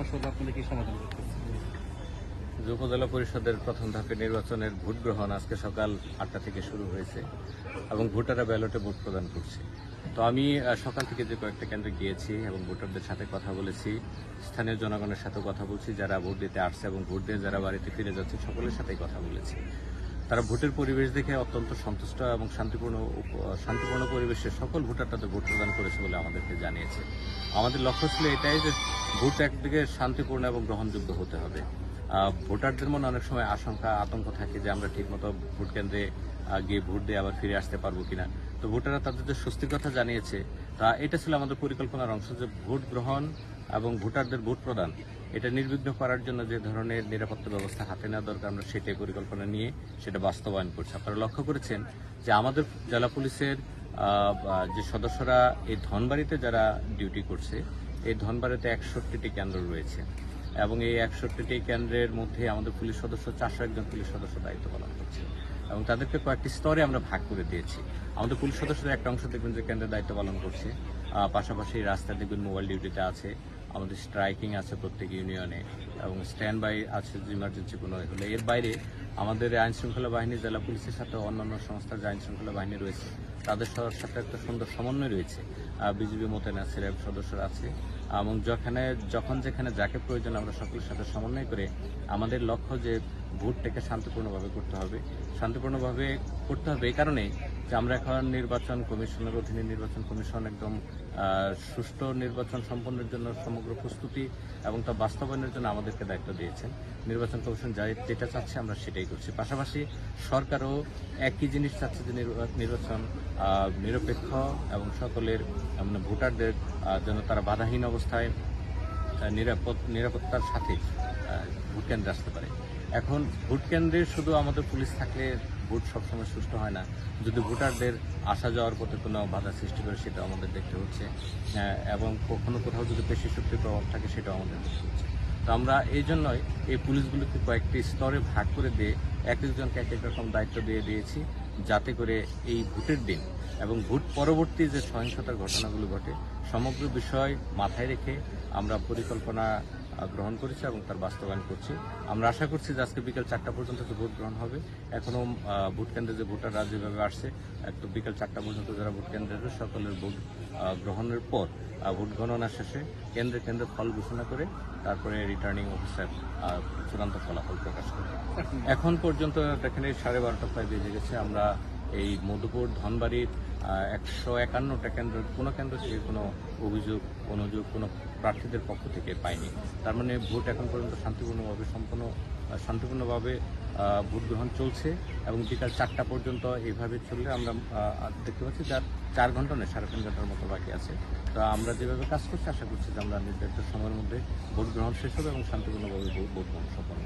সমস্যা হলে আপনারা কি সমাধান করতেছেন উপজেলা পরিষদের প্রথম ধাপে নির্বাচনের ভোট গ্রহণ আজকে সকাল আটটা থেকে শুরু হয়েছে এবং ভোটাররা ব্যালটে ভোট প্রদান করছে। তো আমি সকাল থেকে যে কয়েকটা কেন্দ্রে গিয়েছি এবং ভোটারদের সাথে কথা বলেছি, স্থানীয় জনগণের সাথে কথা বলছি, যারা ভোট দিতে আসছে এবং ভোট দিয়ে যারা বাড়িতে ফিরে যাচ্ছে, সকলের সাথেই কথা বলেছি। তারা ভোটের পরিবেশ দেখে অত্যন্ত সন্তুষ্ট এবং শান্তিপূর্ণ শান্তিপূর্ণ পরিবেশে সকল ভোটার তাদের ভোট প্রদান করেছে বলে আমাদেরকে জানিয়েছে। আমাদের লক্ষ্য ছিল এটাই যে ভোট একদিকে শান্তিপূর্ণ এবং গ্রহণযোগ্য হতে হবে। ভোটারদের মনে অনেক সময় আশঙ্কা, আতঙ্ক থাকে যে আমরা ঠিকমতো ভোট কেন্দ্রে গিয়ে ভোট দিয়ে আবার ফিরে আসতে পারব কিনা। তো ভোটাররা তাদের যে স্বস্তির কথা জানিয়েছে, তা এটা ছিল আমাদের পরিকল্পনার অংশ যে ভোট গ্রহণ এবং ভোটারদের ভোট প্রদান। এটা নির্বিঘ্ন করার জন্য যে ধরনের নিরাপত্তা ব্যবস্থা হাতে নেওয়া দরকার আমরা সেটাই পরিকল্পনা নিয়ে সেটা বাস্তবায়ন করছি। আপনারা লক্ষ্য করেছেন যে আমাদের জেলা পুলিশের যে সদস্যরা এই ধনবাড়িতে যারা ডিউটি করছে, এই ধনবাড়িতে একষট্টিটি কেন্দ্র রয়েছে। এবং এই একষট্টিটি কেন্দ্রের মধ্যে আমাদের পুলিশ সদস্য চারশো একজন পুলিশ সদস্য দায়িত্ব পালন করছে। এবং তাদেরকে কয়েকটি স্তরে আমরা ভাগ করে দিয়েছি। আমাদের পুলিশ সদস্যদের একটা অংশ দেখবেন যে কেন্দ্রের দায়িত্ব পালন করছে। পাশাপাশি রাস্তায় দেখবেন মোবাইল ডিউটিতে আছে। আমাদের স্ট্রাইকিং আছে প্রত্যেক ইউনিয়নে এবং স্ট্যান্ড বাই আছে, ইমার্জেন্সি কোনো হলে। এর বাইরে আমাদের আইন শৃঙ্খলা বাহিনী, জেলা পুলিশের সাথে অন্যান্য সংস্থার যে আইন শৃঙ্খলা বাহিনী রয়েছে, তাদের সবার সাথে একটা সুন্দর সমন্বয় রয়েছে। বিজিবি মোতায়েন আছে র্যাব সদস্যরা আছে। এবং যেখানে, যখন যেখানে যাকে প্রয়োজন আমরা সকলের সাথে সমন্বয় করে আমাদের লক্ষ্য যে ভোটটাকে শান্তিপূর্ণভাবে করতে হবে। শান্তিপূর্ণভাবে করতে হবে এই কারণে যে আমরা এখন নির্বাচন কমিশনের অধীনে নির্বাচন কমিশন একদম সুষ্ঠু নির্বাচন সম্পন্নের জন্য সমগ্র প্রস্তুতি এবং তা বাস্তবায়নের জন্য আমাদেরকে দায়িত্ব দিয়েছেন। নির্বাচন কমিশন যা যেটা চাচ্ছে আমরা সেটাই করছি। পাশাপাশি সরকারও একই জিনিস চাচ্ছে যে নির্বা- নির্বাচন নিরপেক্ষ এবং সকলের মানে ভোটারদের যেন তারা বাধাহীন অবস্থায় নিরাপদ, নিরাপত্তার সাথে ভোট কেন্দ্রে আসতে পারে। এখন ভোট কেন্দ্রে শুধু আমাদের পুলিশ থাকলে ভোট সবসময় সুষ্ঠু হয় না। যদি ভোটারদের আসা যাওয়ার পথে কোনো বাধা সৃষ্টি করে সেটা আমাদের দেখতে হচ্ছে। এবং কখনো কোথাও যদি পেশি শক্তির প্রভাব থাকে, সেটাও আমাদের দেখতে হচ্ছে। তো আমরা এই জন্যই এই পুলিশগুলোকে কয়েকটি স্তরে ভাগ করে দিয়ে এক একজনকে এক এক রকম দায়িত্ব দিয়ে দিয়েছি যাতে করে এই ভোটের দিন এবং ভোট পরবর্তী যে সহিংসতার ঘটনাগুলো ঘটে, সমগ্র বিষয় মাথায় রেখে আমরা পরিকল্পনা গ্রহণ করেছি এবং তার বাস্তবায়ন করছি। আমরা আশা করছি যে আজকে বিকেল চারটা পর্যন্ত যে ভোট গ্রহণ হবে এখনও ভোট কেন্দ্রে যে ভোটাররা যেভাবে আসছে একটু বিকেল চারটা পর্যন্ত যারা ভোট কেন্দ্রে আসবে, সকলের ভোট গ্রহণের পর ভোট গণনা শেষে কেন্দ্রে কেন্দ্রে ফল ঘোষণা করে তারপরে রিটার্নিং অফিসার চূড়ান্ত ফলাফল প্রকাশ করবে এখন পর্যন্ত দেখেন এই সাড়ে বারোটা প্রায় বেজে গেছে। আমরা এই মধুপুর ধনবাড়ির একশো একান্নটা কেন্দ্র, কোনো কেন্দ্র থেকে কোনো অভিযোগ অনুযোগ কোনো প্রার্থীদের পক্ষ থেকে পাইনি তার মানে ভোট এখন পর্যন্ত শান্তিপূর্ণভাবে সম্পূর্ণ শান্তিপূর্ণভাবে ভোট গ্রহণ চলছে এবং বিকাল চারটা পর্যন্ত এইভাবে চললে আমরা দেখতে পাচ্ছি যার চার ঘণ্টা নয়, সাড়ে তিন ঘণ্টার মতো বাকি আছে। তো আমরা যেভাবে কাজ করছি, আশা করছি যে আমরা নির্ধারিত সময়ের মধ্যে ভোট গ্রহণ শেষ হবে এবং শান্তিপূর্ণভাবে ভোট গ্রহণ সম্পন্ন